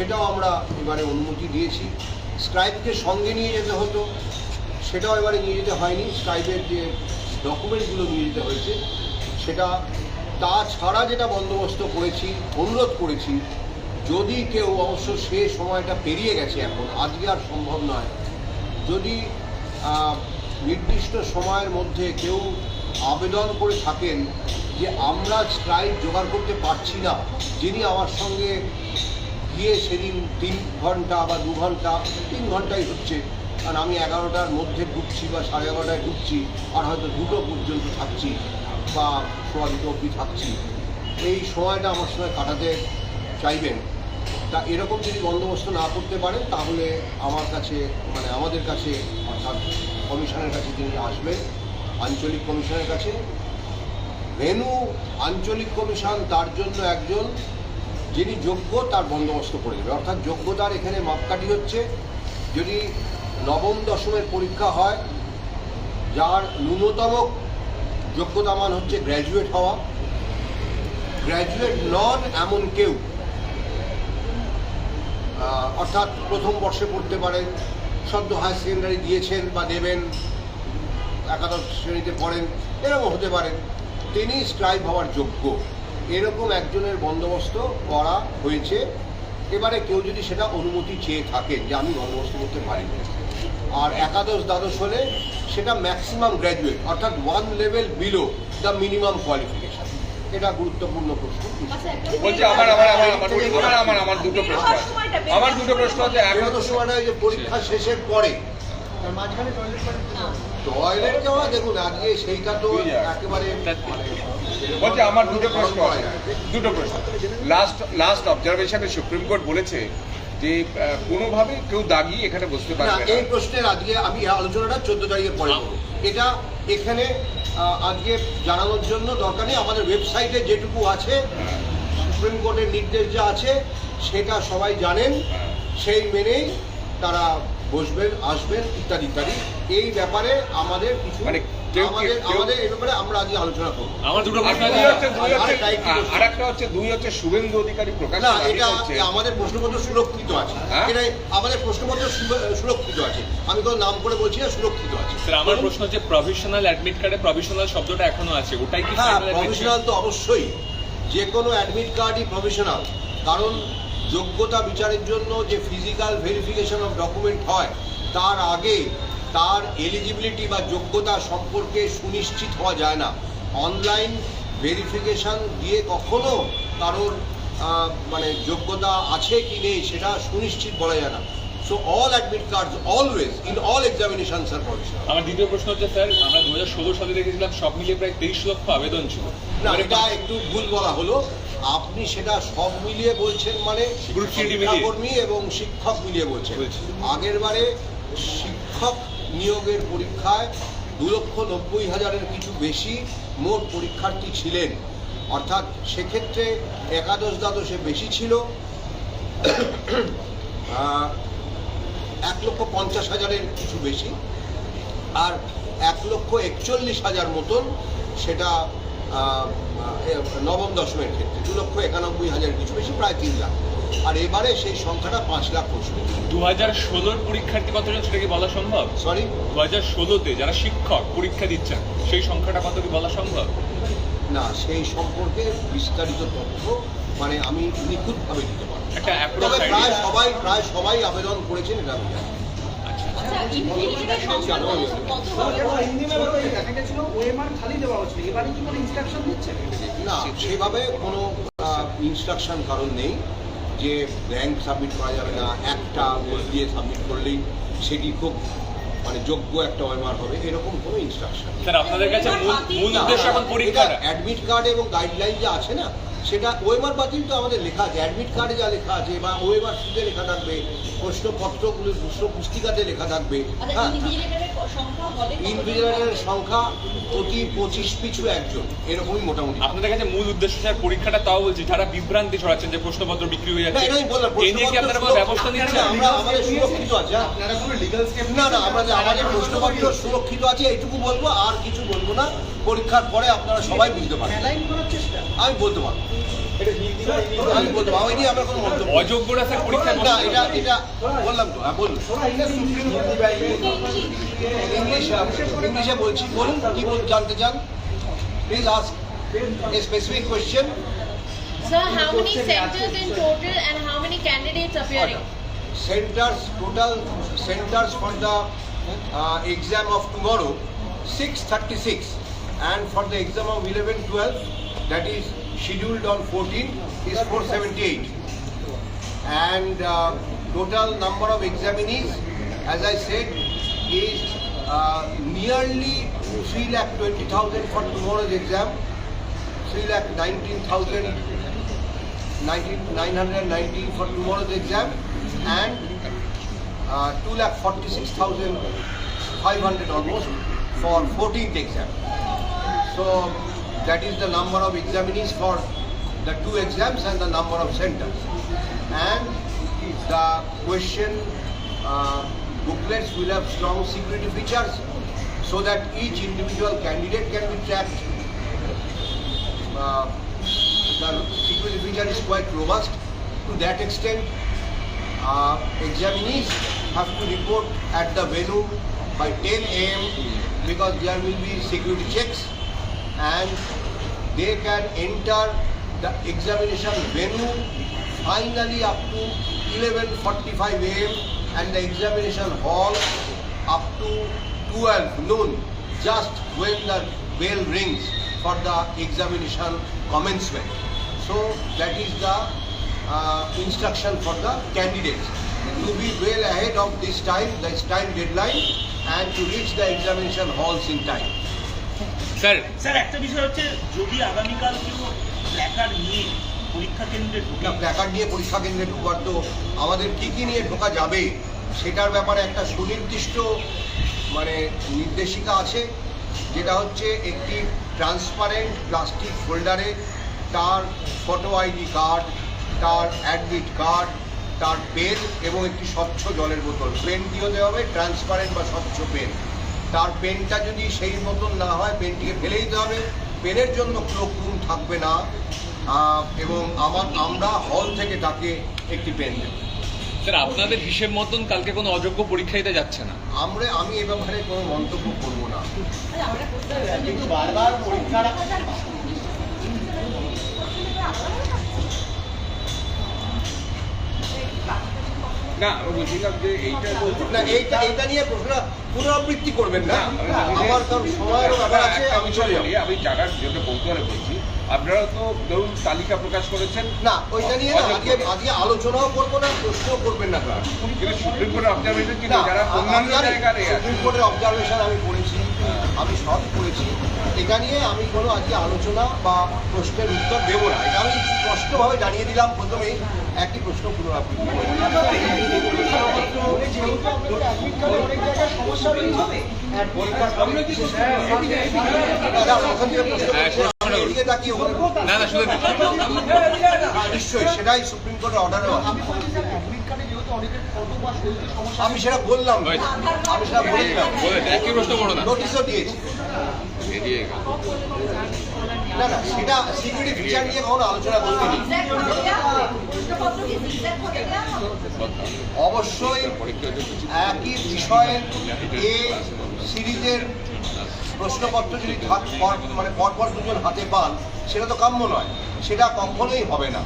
সেটাও আমরা এবারে অনুমতি দিয়েছি। স্ক্রাইবকে সঙ্গে নিয়ে যেতে হতো, সেটাও এবারে নিয়ে যেতে হয়নি। স্ক্রাইবের যে ডকুমেন্টগুলো নিয়ে যেতে হয়েছে, সেটা তাছাড়া যেটা বন্দোবস্ত করেছি, অনুরোধ করেছি, যদি কেউ অবশ্য সে সময়টা পেরিয়ে গেছে এখন, আজকে আর সম্ভব নয়, যদি নির্দিষ্ট সময়ের মধ্যে কেউ আবেদন করে থাকেন যে আমরা স্ট্রাইক জোগাড় করতে পারছি না, যিনি আমার সঙ্গে গিয়ে সেদিন তিন ঘণ্টা বা দু ঘণ্টা, তিন ঘন্টাই হচ্ছে। কারণ আমি এগারোটার মধ্যে ঢুকছি বা সাড়ে এগারোটায় ঢুকছি, আর হয়তো দুটো পর্যন্ত থাকছি বা সোয়া দুটো অবধি থাকছি। এই সময়টা আমার সঙ্গে কাটাতে চাইবেন। তা এরকম যদি বন্দোবস্ত না করতে পারেন, তাহলে আমার কাছে মানে আমাদের কাছে, অর্থাৎ কমিশনের কাছে তিনি আসবেন, আঞ্চলিক কমিশনের কাছে, ভেনু আঞ্চলিক কমিশন তার জন্য একজন যিনি যোগ্য তার বন্দোবস্ত করে দেবে অর্থাৎ যোগ্যতার এখানে মাপকাঠি হচ্ছে, যদি নবম, দশমের পরীক্ষা হয়, যার ন্যূনতম যোগ্যতা মান হচ্ছে গ্র্যাজুয়েট হওয়া। গ্র্যাজুয়েট নন এমন কেউ অর্থাৎ প্রথম বর্ষে পড়তে পারেন, সদ্য হায়ার সেকেন্ডারি দিয়েছেন বা দেবেন, একাদশ শ্রেণীতে পড়েন, এরকম হতে পারেন। তিনি স্ক্রাইব হওয়ার যোগ্য। এরকম একজনের বন্দোবস্ত করা হয়েছে। এবারে কেউ যদি সেটা অনুমতি চেয়ে থাকেন যে আমি বন্দোবস্ত করতে পারি না। আর একাদশ দ্বাদশ হলে সেটা ম্যাক্সিমাম গ্র্যাজুয়েট অর্থাৎ one level below the minimum qualification এটা গুরুত্বপূর্ণ প্রশ্ন। বলছি আমার আমার আমার আমার আমার আমার আমার দুটো প্রশ্ন আমার দুটো প্রশ্ন আছে একাদশ সময়টা ওই যে পরীক্ষা শেষের পরে। টয়লেট যাওয়া দেখুন আজকে সেইটা তো একেবারে বলছি আমার দুটো প্রশ্ন আছে। দুটো প্রশ্ন। লাস্ট লাস্ট অবজারভেশনে সুপ্রিম কোর্ট বলেছে যে কোনোভাবে কেউ দাগি এখানে বসতে না পারবে এই প্রশ্নের আজকে আমি আলোচনাটা চোদ্দ তারিখে পরে করব। এটা এখানে আজকে জানানোর জন্য দরকার নেই। আমাদের ওয়েবসাইটে যেটুকু আছে সুপ্রিম কোর্টের নির্দেশ যা আছে সেটা সবাই জানেন। সেই মেনেই তারা বসবেন আসবেন ইত্যাদি ইত্যাদি। এই ব্যাপারে আমাদের কিছু মানে আমাদের আমাদের এই ব্যাপারে আমরা আজকে আলোচনা করব। আমার দুটো প্রশ্ন দুই আছে। হচ্ছে দুই হচ্ছে আর একটা হচ্ছে দুই হচ্ছে শুভেন্দু অধিকারী প্রকাশ। না এটা আমাদের প্রশ্নপত্র সুরক্ষিত আছে। হ্যাঁ? এটা আমাদের প্রশ্নপত্র সুরক্ষিত আছে। আমি কোনো নাম করে বলছি না সুরক্ষিত আছে। স্যার আমার প্রশ্ন হচ্ছে প্রফেশনাল অ্যাডমিট কার্ডে প্রফেশনাল শব্দটা এখনও আছে। ওটাই কি হ্যাঁ প্রফেশনাল তো অবশ্যই। যে কোনো অ্যাডমিট কার্ডই প্রফেশনাল কারণ যোগ্যতা বিচারের জন্য যে ফিজিক্যাল ভেরিফিকেশন অফ ডকুমেন্ট হয় তার আগে তার এলিজিবিলিটি বা যোগ্যতা সম্পর্কে সুনিশ্চিত হওয়া যায় না। অনলাইন ভেরিফিকেশন দিয়ে কখনো কারোর মানে যোগ্যতা আছে কি নেই সেটা সুনিশ্চিত বলা যায় না। So all admit cards always in all examinations R professional আমার দ্বিতীয় প্রশ্ন হচ্ছে স্যার আমরা দু হাজার ষোলো সালে দেখেছিলাম সব মিলিয়ে প্রায় তেইশ লক্ষ আবেদন ছিল। না এটা একটু ভুল বলা হলো। আপনি সেটা সব মিলিয়ে বলছেন মানে। শিক্ষাকর্মী এবং শিক্ষক মিলিয়ে বলছেন। বলছি। আগের বারে শিক্ষক নিয়োগের পরীক্ষায় দু লক্ষ নব্বই হাজারের কিছু বেশি মোট পরীক্ষার্থী ছিলেন। অর্থাৎ সেক্ষেত্রে একাদশ দ্বাদশে বেশি ছিল। এক লক্ষ পঞ্চাশ হাজারের কিছু বেশি। আর এক লক্ষ একচল্লিশ হাজার মতন সেটা নবম দশমের ক্ষেত্রে। দু লক্ষ একানব্বই হাজার কিছু বেশি, প্রায় তিন লাখ। আর এবারে সেই সংখ্যাটা পাঁচ লাখ প্রশ্ন দু হাজার ষোলোর পরীক্ষার্থী কতজন সেটা কি বলা সম্ভব? সরি দু হাজার ষোলোতে যারা শিক্ষক পরীক্ষা দিচ্ছেন সেই সংখ্যাটা কত কি বলা সম্ভব? না সেই সম্পর্কে বিস্তারিত তথ্য মানে আমি নিখুঁতভাবে দিতে পারব তবে প্রায় সবাই প্রায় সবাই আবেদন করেছেন এটা আমি জানি। না সেভাবে কোনো ইনস্ট্রাকশন কারণ নেই। যে র্যাঙ্ক সাবমিট করা যাবে না একটা বই দিয়ে সাবমিট করলেই সেটি খুব মানে যোগ্য একটা ওয়েমার হবে এরকম কোনো ইনস্ট্রাকশন স্যার আপনাদের কাছে মূল উদ্দেশ্য এখন অ্যাডমিট কার্ড এবং গাইডলাইন যে আছে না সেটা ওয়েমার বাতিল তো আমাদের লেখা আছে অ্যাডমিট কার্ডে যা লেখা আছে বা ওয়েমার শিটে লেখা থাকবে প্রশ্নপত্রগুলো প্রশ্ন পুস্তিকাতে লেখা থাকবে আচ্ছা হ্যাঁ। সংখ্যা ইনভিজিলেটরের প্রতি পঁচিশ পিছু একজন এরকমই মোটামুটি। আপনাদের কাছে মূল উদ্দেশ্য স্যার পরীক্ষাটা তাও বলছি যারা বিভ্রান্তি ছড়াচ্ছেন যে প্রশ্নপত্র বিক্রি হয়ে যাচ্ছে এটাই বললাম এ নিয়ে কি আপনারা কোনো ব্যবস্থা নিচ্ছেন? আমরা আমাদের সুরক্ষিত আছে হ্যাঁ। আপনারা কোনো লিগাল স্টেপ না না আমাদের আমাদের প্রশ্নপত্র সুরক্ষিত আছে এইটুকু বলব আর কিছু বলব না। পরীক্ষার পরে আপনারা সবাই বুঝতে পারবেন। আমি বলতে পারব। আমি বলতে পারব, ওই নিয়ে আমার কোনো মন্তব্য। অযোগ্যরা স্যার পরীক্ষায় না এটা এটা বললাম তো। হ্যাঁ বলুন। ইংলিশ ইংলিশে। বলছি। বলুন কি বল জানতে চান? Please ask a specific question Sir, how many centers in total and how many candidates appearing? centers total centers for the uh, exam of tomorrow 636 and for the exam of 11 12 that is scheduled on 14 is 478 and uh, total number of examinees as i said is uh, nearly 3 lakh 20000 for tomorrow's exam 3 lakh 19000 19 919 for tomorrow's exam and uh, 2 lakh 46,500 almost for 14th exam. So that is the number of examinees for the two exams and the number of centers. And the question uh, booklets will have strong security features so that each individual candidate can be tracked uh, the security feature is quite robust. To that extent, uh, examinees have to report at the venue by 10 a.m. because there will be security checks and they can enter the examination venue finally up to 11.45 a.m. and the examination hall up to 12 noon just when the bell rings for the examination commencement. So that is the uh, instruction for the candidates to be well ahead of this time, this time deadline and to reach the examination halls in time. Sir sir একটা বিষয় হচ্ছে যদি আগামীকাল কেউ placard নিয়ে পরীক্ষা কেন্দ্রে ঢুকে। প্ল্যাকার্ড নিয়ে পরীক্ষা কেন্দ্রে ঢোকার তো আমাদের কী কী নিয়ে ঢোকা যাবে সেটার ব্যাপারে একটা সুনির্দিষ্ট মানে নির্দেশিকা আছে যেটা হচ্ছে একটি ট্রান্সপারেন্ট প্লাস্টিক ফোল্ডারে তার ফটো আইডি কার্ড তার অ্যাডমিট কার্ড তার পেন এবং একটি স্বচ্ছ জলের বোতল। পেন কী হতে হবে? ট্রান্সপারেন্ট বা স্বচ্ছ পেন তার পেনটা যদি সেই মতন না হয় পেনটিকে ফেলে দিতে হবে। পেনের জন্য কোনো রুম থাকবে না। এবং আমার আমরা হল থেকে তাকে একটি পেন দেব। স্যার আপনাদের হিসেব মতন কালকে কোনো অযোগ্য পরীক্ষা দিতে যাচ্ছে না? আমরা আমি এ ব্যাপারে কোনো মন্তব্য করব না। কিন্তু বারবার পরীক্ষার না আমি বলছিলাম যে এইটা না এইটা এইটা নিয়ে প্রশ্ন পুনরাবৃত্তি করবেন না? না, আমার কারণ সময়ের ব্যাপার আছে আমি চলে যাব। আমি জানার জন্য কৌতূহলে বলছি। আপনারা তো ধরুন তালিকা প্রকাশ করেছেন। না ওইটা নিয়ে না আজকে আজকে আলোচনাও করব না প্রশ্নও করবেন না সুপ্রিম কোর্টের অবজারভেশন যারা অন্যান্য জায়গায় সুপ্রিম কোর্টের অবজারভেশন আমি পড়েছি আমি সব করেছি। এটা নিয়ে আমি কোনো আজকে আলোচনা বা প্রশ্নের উত্তর দেবো না। এটা আমি স্পষ্টভাবে জানিয়ে দিলাম প্রথমেই একটি প্রশ্ন পুনরাবৃত্তি নিশ্চয়ই সেটাই সুপ্রিম কোর্টের অর্ডারও আছে। আমি সেটা বললাম। আমি সেটা বললাম। বলে একই প্রশ্ন করো না। নোটিশও দিয়েছি। না না সেটা সিকিউরিটি ফিচার নিয়ে কখনো আলোচনা করতে? অবশ্যই একই বিষয়ের এ সিরিজের প্রশ্নপত্র যদি মানে পরপর দুজন হাতে পান সেটা তো কাম্য নয়। সেটা কখনোই হবে না।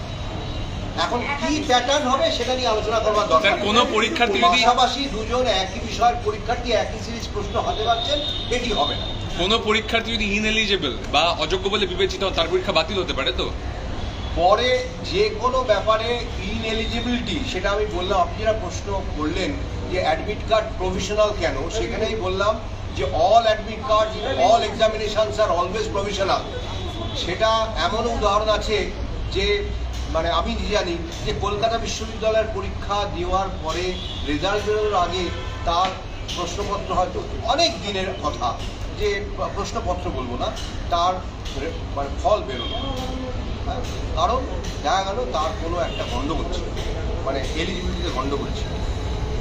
এখন কি প্যাটার্ন হবে সেটা নিয়ে আলোচনা করবার দরকার কোনো পরীক্ষার্থী যদি- পাশাপাশি দুজন একই বিষয়ের পরীক্ষার্থী একই সিরিজ প্রশ্ন হাতে পারছেন এটি হবে না। কোনো পরীক্ষার্থী যদি ইনএলিজেবল বা অযোগ্য বলে বিবেচিত তার পরীক্ষা বাতিল হতে পারে তো? পরে যে কোনো ব্যাপারে ইনএলিজিবিলিটি সেটা আমি বললাম আপনি যারা প্রশ্ন করলেন যে অ্যাডমিট কার্ড প্রভিশনাল কেন? সেখানেই বললাম যে all admit card all examinations আর অলওয়েজ প্রভিশনাল সেটা এমন উদাহরণ আছে যে মানে আমি জানি যে কলকাতা বিশ্ববিদ্যালয়ের পরীক্ষা দেওয়ার পরে রেজাল্ট বেরোনোর আগে তার প্রশ্নপত্র হয়তো অনেক দিনের কথা যে প্রশ্নপত্র বলব না তার মানে ফল বেরোনো হ্যাঁ, কারণ দেখা গেল তার কোনো একটা গণ্ডগোল ছিল মানে এলিজিবিলিটিতে গণ্ডগোল ছিল।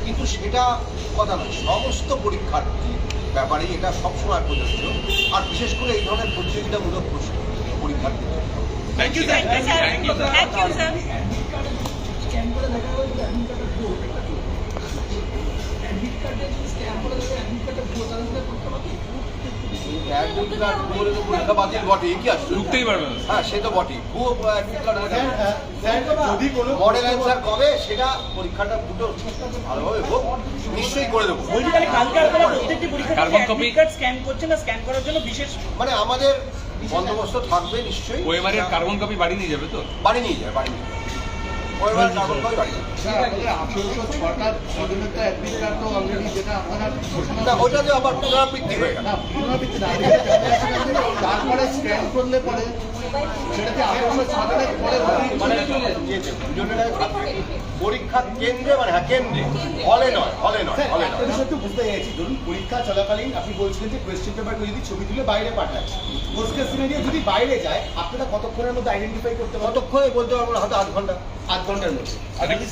কিন্তু সেটা কথা নয় সমস্ত পরীক্ষার্থী ব্যাপারেই এটা সবসময় প্রযোজ্য। আর বিশেষ করে এই ধরনের প্রতিযোগিতামূলক পরীক্ষার্থী thank you thank thank you sir scan করে দেখা গেল অ্যাডমিট কার্ডটা ভুয়ো একটা তো অ্যাডমিট কার্ডে যদি স্ক্যান করে দেখে অ্যাডমিট কার্ডটা ভুয়ো তাহলে সেটা করতে পারবে অ্যাডমিট কার্ড বলে পরীক্ষা বাতিল বটে কি আসছে ঢুকতেই পারবে না হ্যাঁ সে তো বটেই ভুয়ো অ্যাডমিট কার্ড যদি কোনো মডেল অ্যান্সার কবে সেটা পরীক্ষাটা দুটো ভালোভাবে হোক নিশ্চয়ই করে দেবো। copy? কার্ড স্ক্যান করছেন না স্ক্যান করার জন্য বিশেষ মানে আমাদের বন্দোবস্ত থাকবে নিশ্চয়ই। ওএমআর এর কার্বন কপি বাড়ি নিয়ে যাবে তো? বাড়ি নিয়ে যায় বাড়ি নিয়ে যায় ওইবার কাগজ করে বাড়ি ছটা স্বাধীনতা তো না আবার পুনরাবৃত্তি হয়ে গেল। না না তারপরে স্ক্যান করলে পরে সেটাতে আঠেরোশো পরে মানে পরীক্ষা কেন্দ্রে মানে হ্যাঁ কেন্দ্রে। হলে নয় হলে নয় হলে নয়। বিষয় একটু বুঝতে চাইছি। ধরুন পরীক্ষা চলাকালীন আপনি বলছিলেন যে কোয়েশ্চেন পেপারগুলো যদি ছবি তুলে বাইরে পাঠায়। পোস্ট সিনারিও যদি বাইরে যায় আপনারা কতক্ষণের মধ্যে আইডেন্টিফাই করতে পারবেন? কতক্ষণে বলতে পারব হয়তো আধ ঘণ্টা। আধ ঘণ্টার মধ্যে। admit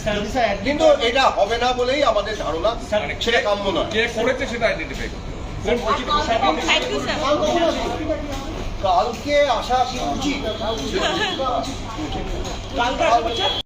কিন্তু এটা হবে না বলেই আমাদের ধারণা সেটা কাম্য নয়। কে করেছে সেটা আইডেন্টিফাই করতে হবে। থ্যাংক ইউ স্যার কালকে আসা কি উচিত। কালকে আসা